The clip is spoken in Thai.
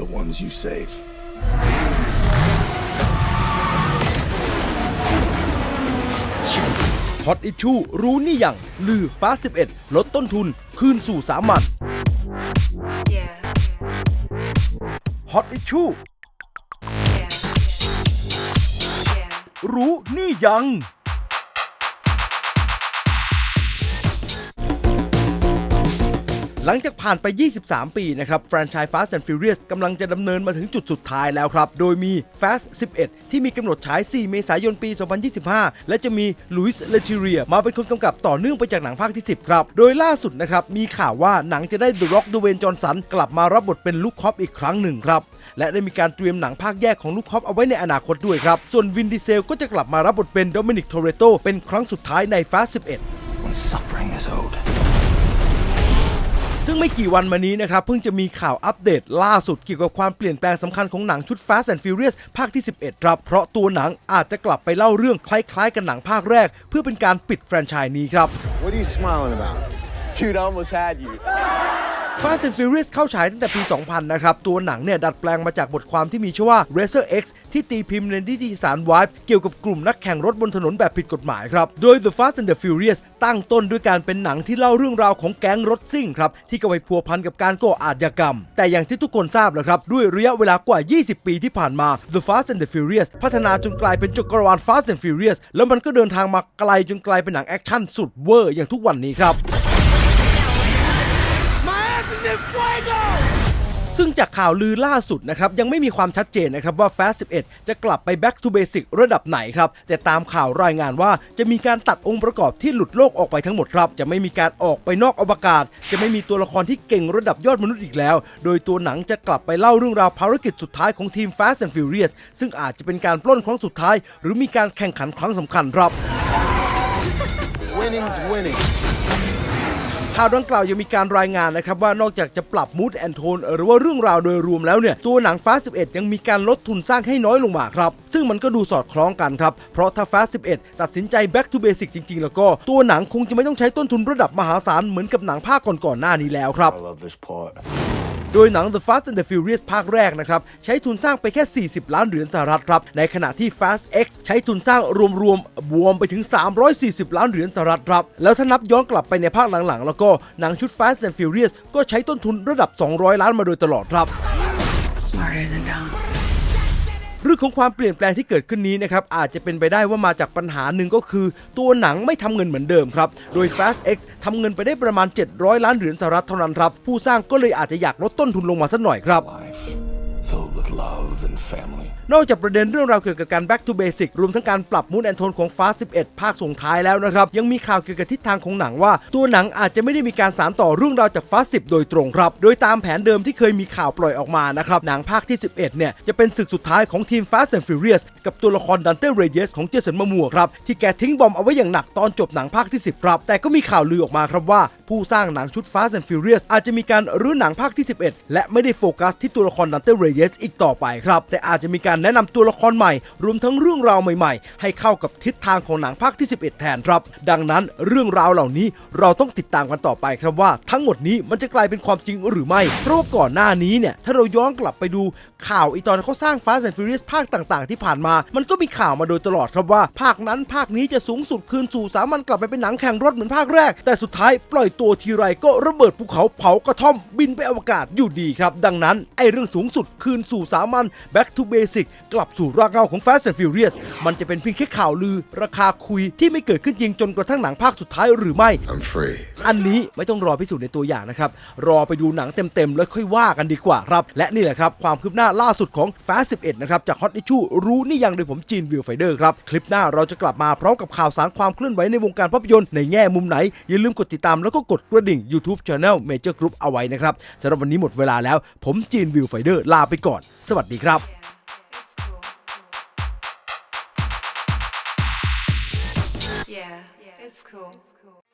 the ones you save. ฮอตอิชชูรู้นี่ยังลือฟ้า 11 ลดต้นทุน คืนสู่สามัญ Yeah, ฮอตอิชชู yeah, yeah. รู้นี่ยัง ลังจากผ่านไป 23 ปีนะครับแฟรนไชส์ Fast and Furious กำลังจะดำเนินมาถึงจุดสุดท้ายแล้วครับ โดยมี Fast 11 ที่มีกำหนดฉาย 4 เมษายนปี 2025 และจะมีลุยส์เลติเรียมาเป็นคนกำกับต่อเนื่องไปจากหนังภาคที่ 10 ครับ โดยล่าสุดนะครับ มีข่าวว่าหนังจะได้ The Rock ดเวนจอห์นสันกลับมารับบทเป็นลูกคอปอีกครั้งหนึ่งครับและได้มีการเตรียมหนังภาคแยกของลูกคอปเอาไว้ในอนาคตด้วยครับส่วนวินดีเซลก็จะกลับมารับบทเป็นโดมินิกโทเรโตเป็นครั้งสุดท้ายใน Fast 11 ซึ่งไม่กี่วันมานี้นะครับเพิ่งจะมีข่าวอัปเดตล่าสุดเกี่ยวกับความเปลี่ยนแปลงสำคัญของหนังชุด Fast and Furious ภาคที่ 11 ครับ เพราะตัวหนังอาจจะกลับไปเล่าเรื่องคล้ายๆ กันหนังภาคแรก เพื่อเป็นการปิดแฟรนไชส์นี้ครับ What are you smiling about? Dude, I almost had you. Fast and Furious เข้าฉายตั้งแต่ปี 2000 นะครับ ตัวหนังเนี่ย ดัดแปลงมาจากบทความที่มีชื่อว่า Racer X ที่ตีพิมพ์ในนิตยสาร Vibe เกี่ยวกับกลุ่มนักแข่งรถบนถนนแบบผิดกฎหมายครับ โดย The Fast and the Furious ตั้งต้นด้วยการเป็นหนังที่เล่าเรื่องราวของแก๊งรถซิ่งครับ ที่กำลังพัวพันกับการก่ออาชญากรรม แต่อย่างที่ทุกคนทราบแหละครับ ด้วยระยะเวลากว่า 20 ปีที่ผ่านมา The Fast and the Furious พัฒนาจนกลายเป็นจักรวาล Fast and Furious แล้วมันก็เดินทางมาไกลจนกลายเป็นหนังแอคชั่นสุดเวอร์อย่างทุกวันนี้ครับ ซึ่งจากข่าวลือล่าสุดนะครับยังไม่มีความชัดเจนนะครับว่า Fast 11 จะกลับไป back to basic ระดับไหนครับ แต่ตามข่าวรายงานว่าจะมีการตัดองค์ประกอบที่หลุดโลกออกไปทั้งหมดครับ จะไม่มีการออกไปนอกอวกาศ จะไม่มีตัวละครที่เก่งระดับยอดมนุษย์อีกแล้ว โดยตัวหนังจะกลับไปเล่าเรื่องราวภารกิจสุดท้ายของทีม Fast and Furious ซึ่งอาจจะเป็นการปล้นครั้งสุดท้าย หรือมีการแข่งขันครั้งสำคัญครับ Winning's winning. ข่าวดังกล่าวยังมีการรายงานนะครับว่านอกจากจะปรับมูดแอนโทนหรือว่าเรื่องราวโดยรวมแล้วเนี่ยตัวหนังฟ้า 11 ยังมีการลดทุนสร้างให้น้อยลงมาครับซึ่งมันก็ดูสอดคล้องกันครับ เพราะถ้าฟ้า 11 ตัดสินใจ back to basic จริง ๆ แล้วก็ตัวหนังคงจะไม่ต้องใช้ต้นทุนระดับมหาศาลเหมือนกับหนังภาคก่อนๆหน้านี้แล้วครับ โดยหนัง The Fast and the Furious ภาคแรกนะครับ ใช้ทุนสร้างไปแค่ 40 ล้านเหรียญสหรัฐครับ ในขณะที่ Fast X ใช้ทุนสร้างรวมๆบวมไปถึง 340 ล้านเหรียญสหรัฐครับ แล้วถ้านับย้อนกลับไปในภาคหลังๆ แล้วก็หนังชุด Fast and Furious ก็ใช้ต้นทุนระดับ 200 ล้านมาโดยตลอดครับ Smarter than Dom. เรื่องของความเปลี่ยนแปลงที่เกิดขึ้นนี้นะครับอาจจะเป็นไปได้ว่ามาจากปัญหาหนึ่งก็คือ ตัวหนังไม่ทำเงินเหมือนเดิมครับ โดย Fast X ทำเงินไปได้ประมาณ 700 ล้านเหรียญสหรัฐเท่านั้นครับผู้สร้างก็เลยอาจจะอยากลดต้นทุนลงมาสักหน่อยครับ Life filled with love and family. นอกจากประเด็นเรื่องราวเกี่ยวกับการ back to basic รวมทั้งการปรับมูดแอนโทนของ Fast 11 ภาคส่งท้ายแล้วนะครับ ยังมีข่าวเกี่ยวกับทิศทางของหนังว่า ตัวหนังอาจจะไม่ได้มีการสานต่อเรื่องราวจาก Fast 10 โดยตรงครับ โดยตามแผนเดิมที่เคยมีข่าวปล่อยออกมานะครับหนังภาคที่ 11 เนี่ยจะเป็นศึกสุดท้ายของทีม Fast and Furious กับตัวละครดันเต้เรเยสของเจสันมามัวครับที่แกทิ้งบอมเอาไว้อย่างหนักตอนจบหนังภาคที่ 10 ครับ แต่ก็มีข่าวลือออกมาครับว่า ผู้สร้างหนังชุด Fast and Furious อาจจะมีการรื้อหนังภาคที่ 11 และไม่ได้โฟกัสที่ตัวละครดันเต้เรเยสอีกต่อไปครับแต่อาจจะมีการแนะนำตัวละครใหม่ รวมทั้งเรื่องราวใหม่ๆ ให้เข้ากับทิศทางของหนังภาคที่ 11 แทนครับ ดังนั้นเรื่องราวเหล่านี้เราต้องติดตามกันต่อไปครับว่า ทั้งหมดนี้มันจะกลายเป็นความจริงหรือไม่ เพราะว่าก่อนหน้านี้เนี่ยถ้าเราย้อนกลับไปดูข่าวอีตอนเขาสร้าง Fast and Furious ภาคต่าง ๆ ที่ผ่านมา มันก็มีข่าวมาโดยตลอดครับว่า ภาคนั้นภาคนี้จะสูงสุดคืนสู่สามัญกลับไปเป็นหนังแข่งรถเหมือนภาคแรก แต่สุดท้ายปล่อยตัวทีไรก็ระเบิดภูเขาเผากระท่อมบินไปอวกาศอยู่ดีครับ ดังนั้นไอเรื่องสูงสุดคืนสู่สามัญ back to basic กลับสู่รากเหง้าของ Fast and Furious มันจะเป็นเพียงแค่ข่าวลือ ราคาคุยที่ไม่เกิดขึ้นจริงจนกระทั่งหนังภาคสุดท้ายหรือไม่ I'm free. อันนี้ไม่ต้องรอพิสูจน์ในตัวอย่างนะครับ รอไปดูหนังเต็มๆ แล้วค่อยว่ากันดีกว่าครับ และนี่แหละครับ ความคืบหน้าล่าสุดของ Fast 11 นะครับ จาก Hot Issue รู้นี่ยังโดยผมจีนวิวไฟเดอร์ครับ คลิปหน้าเราจะกลับมาพร้อมกับข่าวสารความเคลื่อนไหวในวงการภาพยนตร์ในแง่มุมไหน อย่าลืมกดติดตามแล้วก็กดกระดิ่ง YouTube Channel Major Group เอาไว้นะครับสำหรับวันนี้หมดเวลาแล้ว ผมจีนวิวไฟเดอร์ลาไปก่อน สวัสดีครับ It's cool. It's cool.